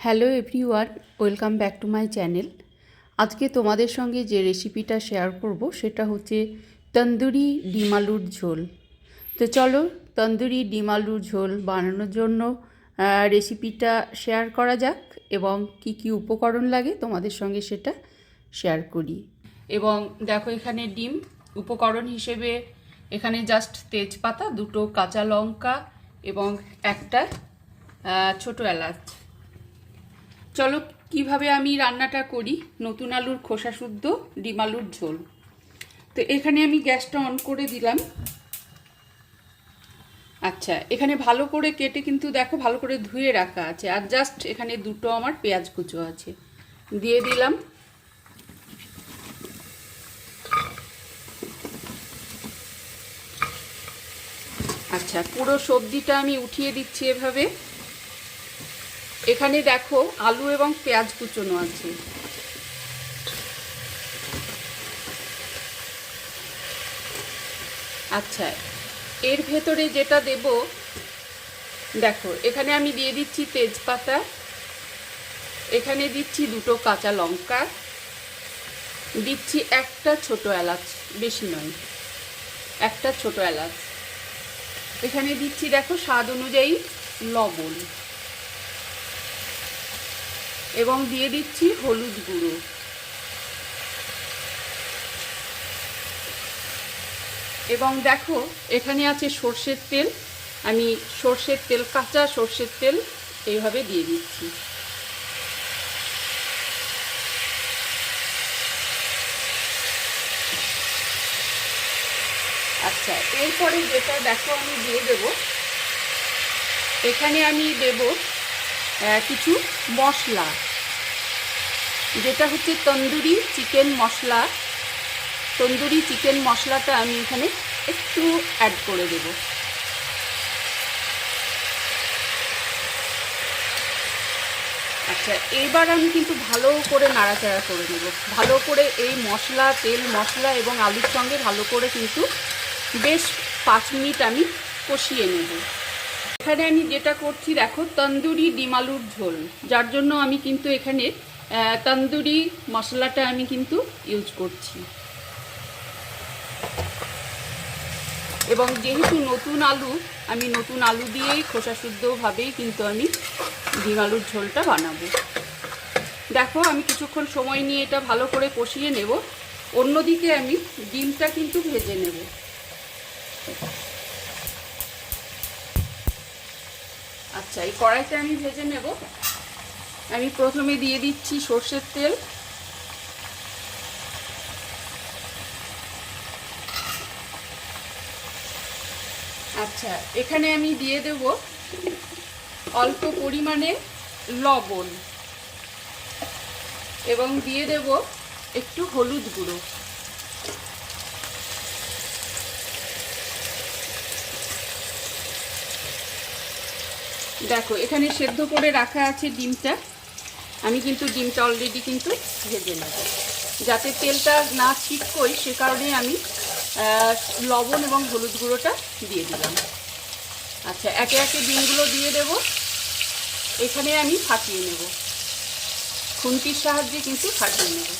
Hello everyone, welcome back to my channel. আজকে তোমাদের সঙ্গে যে রেসিপিটা শেয়ার করব সেটা হচ্ছে তন্দুরি ডিম আলুর ঝোল। তো চলো তন্দুরি ডিম আলুর ঝোল বানানোর জন্য রেসিপিটা শেয়ার করা যাক এবং কি কি উপকরণ লাগে তোমাদের সঙ্গে সেটা শেয়ার করি। এবং দেখো এখানে ডিম, উপকরণ হিসেবে এখানে জাস্ট তেজপাতা, দুটো কাঁচা লঙ্কা এবং একটা ছোট এলাচ। চলো, কীভাবে আমি রান্নাটা করি? নতুন আলুর খোসা শুদ্ধ, ডিম আলুর ঝোল। তো এখানে আমি গ্যাসটা অন করে দিলাম। আচ্ছা এখানে ভালো করে কেটে কিন্তু দেখো, ভালো করে ধুয়ে রাখা আছে। আর জাস্ট এখানে দুটো আমার পেঁয়াজ কুচো আছে। দিয়ে দিলাম। আচ্ছা পুরো সবজিটা আমি উঠিয়ে দিচ্ছি এভাবে। এখানে দেখো আলু এবং পেঁয়াজ কুচোনো আছে। আচ্ছা এর ভেতরে যেটা দেব, দেখো, এখানে আমি দিয়ে দিচ্ছি তেজপাতা, এখানে দিচ্ছি দুটো কাঁচা লঙ্কা, দিচ্ছি একটা ছোট এলাচ, বেশি নয়, একটা ছোট এলাচ। এখানে দিচ্ছি দেখো স্বাদ অনুযায়ী লবণ। এবং দিয়ে দিচ্ছি হলুদ গুঁড়ো। এবং দেখো, এখানে আছে সর্ষের তেল। আমি সর্ষের তেল, কাঁচা সর্ষের তেল এইভাবে দিয়ে দিচ্ছি। আচ্ছা এরপরে যেটা দেখো আমি দিয়ে দেব, এখানে আমি দেব কিছু মশলা। যেটা হচ্ছে তন্দুরি চিকেন মশলা। তন্দুরি চিকেন মশলাটা আমি এখানে একটু অ্যাড করে দেব। আচ্ছা এবার আমি কিন্তু ভালো করে নাড়াচাড়া করে নেব। ভালো করে এই মশলা, তেল মশলা এবং আলুর সঙ্গে ভালো করে কিন্তু বেশ পাঁচ মিনিট আমি কষিয়ে নেব। এখানে আমি যেটা করছি, দেখো, তন্দুরি ডিম আলুর ঝোল। যার জন্য আমি কিন্তু এখানে তন্দুরি মশলাটা আমি কিন্তু ইউজ করছি। এবং যেহেতু নতুন আলু, আমি নতুন আলু দিয়েই খোসা শুদ্ধভাবেই কিন্তু আমি ডিম আলুর ঝোলটা বানাবো। দেখো, আমি কিছুক্ষণ সময় নিয়ে এটা ভালো করে কষিয়ে নেব। অন্যদিকে আমি ডিমটা কিন্তু ভেজে নেব। আচ্ছা এই কড়াইটা আমি ভেজে নেব। আমি প্রথমে দিয়ে দিচ্ছি সর্ষের তেল। আচ্ছা এখানে আমি দিয়ে দেব অল্প পরিমাণে লবণ এবং দিয়ে দেব একটু হলুদ গুঁড়ো। দেখো, এখানে সেদ্ধ করে রাখা আছে ডিমটা। আমি কিন্তু ডিমটা অলরেডি কিন্তু ভেজে নেব। যাতে তেলটা না ছিটকই সে কারণে আমি লবণ এবং হলুদ গুঁড়োটা দিয়ে দিলাম। আচ্ছা একে একে ডিমগুলো দিয়ে দেব। এখানে আমি ফাটিয়ে নেব। খুন্তির সাহায্যে কিন্তু ফাটিয়ে নেব।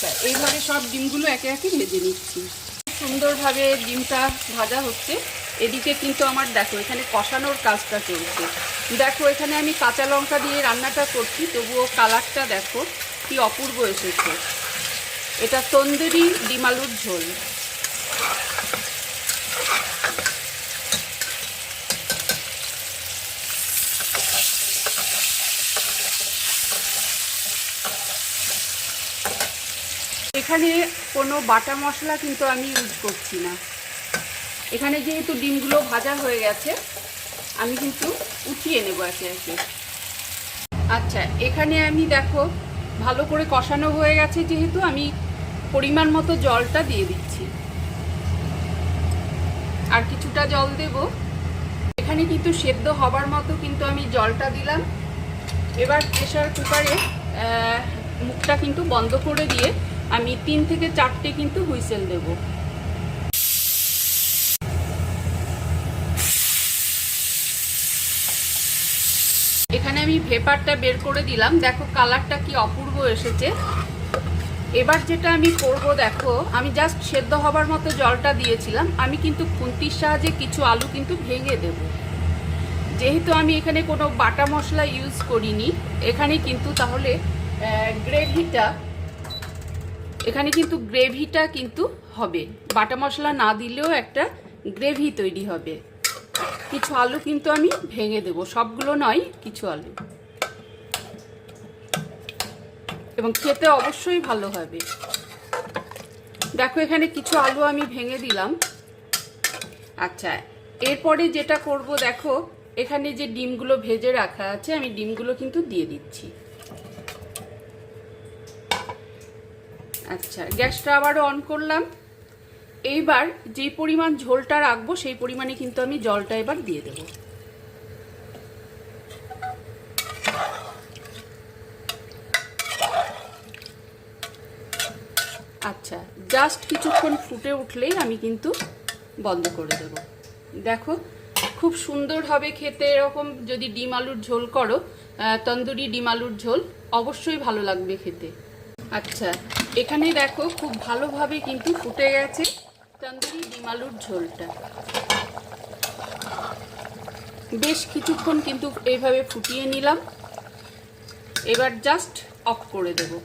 আচ্ছা এইভাবে সব ডিমগুলো একে একে ভেজে নিচ্ছি। সুন্দরভাবে ডিমটা ভাজা হচ্ছে। এদিকে কিন্তু আমার দেখো, এখানে কষানোর কাজটা চলছে। দেখো, এখানে আমি কাঁচা লঙ্কা দিয়ে রান্নাটা করছি, তবুও কালারটা দেখো কি অপূর্ব এসেছে। এটা তন্দুরি ডিমালুর ঝোল। এখানে কোনো বাটা মশলা কিন্তু আমি ইউজ করছি না। এখানে যেহেতু ডিমগুলো ভাজা হয়ে গেছে, আমি কিন্তু উঠিয়ে নেব একে একে। আচ্ছা এখানে আমি দেখো, ভালো করে কষানো হয়ে গেছে, যেহেতু আমি পরিমাণ মতো জলটা দিয়ে দিচ্ছি। আর কিছুটা জল দেব। এখানে কিন্তু সেদ্ধ হবার মতো কিন্তু আমি জলটা দিলাম। এবার প্রেশার কুকারে মুখটা কিন্তু বন্ধ করে দিয়ে আমি তিন থেকে চারটে কিন্তু হুইসেল দেব। এখানে আমি ভেপারটা বের করে দিলাম। দেখো, কালারটা কি অপূর্ব এসেছে। এবার যেটা আমি করব, দেখো, আমি জাস্ট সেদ্ধ হবার মতো জলটা দিয়েছিলাম। আমি কিন্তু খুন্তির সাহায্যে কিছু আলু কিন্তু ভেঙে দেব। যেহেতু আমি এখানে কোনো বাটা মশলা ইউজ করিনি, এখানে কিন্তু তাহলে গ্রেভিটা এখানে কিন্তু গ্রেভিটা কিন্তু হবে। বাটা মশলা না দিলেও একটা গ্রেভি তৈরি হবে। কিছু আলু কিন্তু আমি ভেঙে দেব। সবগুলো নয়, কিছু আলু। এবং খেতে অবশ্যই ভালো হবে। দেখো, এখানে কিছু আলু আমি ভেঙে দিলাম। আচ্ছা এরপরে যেটা করব, দেখো, এখানে যে ডিমগুলো ভেজে রাখা আছে, আমি ডিমগুলো কিন্তু দিয়ে দিচ্ছি। আচ্ছা গ্যাসটা আবারও অন করলাম। এইবার যে পরিমাণ ঝোলটা রাখব, সেই পরিমাণে কিন্তু আমি জলটা এবার দিয়ে দেবো। আচ্ছা জাস্ট কিছুক্ষণ ফুটে উঠলেই আমি কিন্তু বন্ধ করে দেব। দেখো, খুব সুন্দর হবে খেতে। এরকম যদি ডিম আলুর ঝোল করো তন্দুরি ডিম আলুর ঝোল, অবশ্যই ভালো লাগবে খেতে। আচ্ছা এখানে দেখো খুব ভালোভাবে কিন্তু ফুটে গেছে তন্দুরি ডিম আলুর ঝোলটা। বেশ কিছুক্ষণ কিন্তু এইভাবে ফুটিয়ে নিলাম। এবার জাস্ট অফ করে দেবো।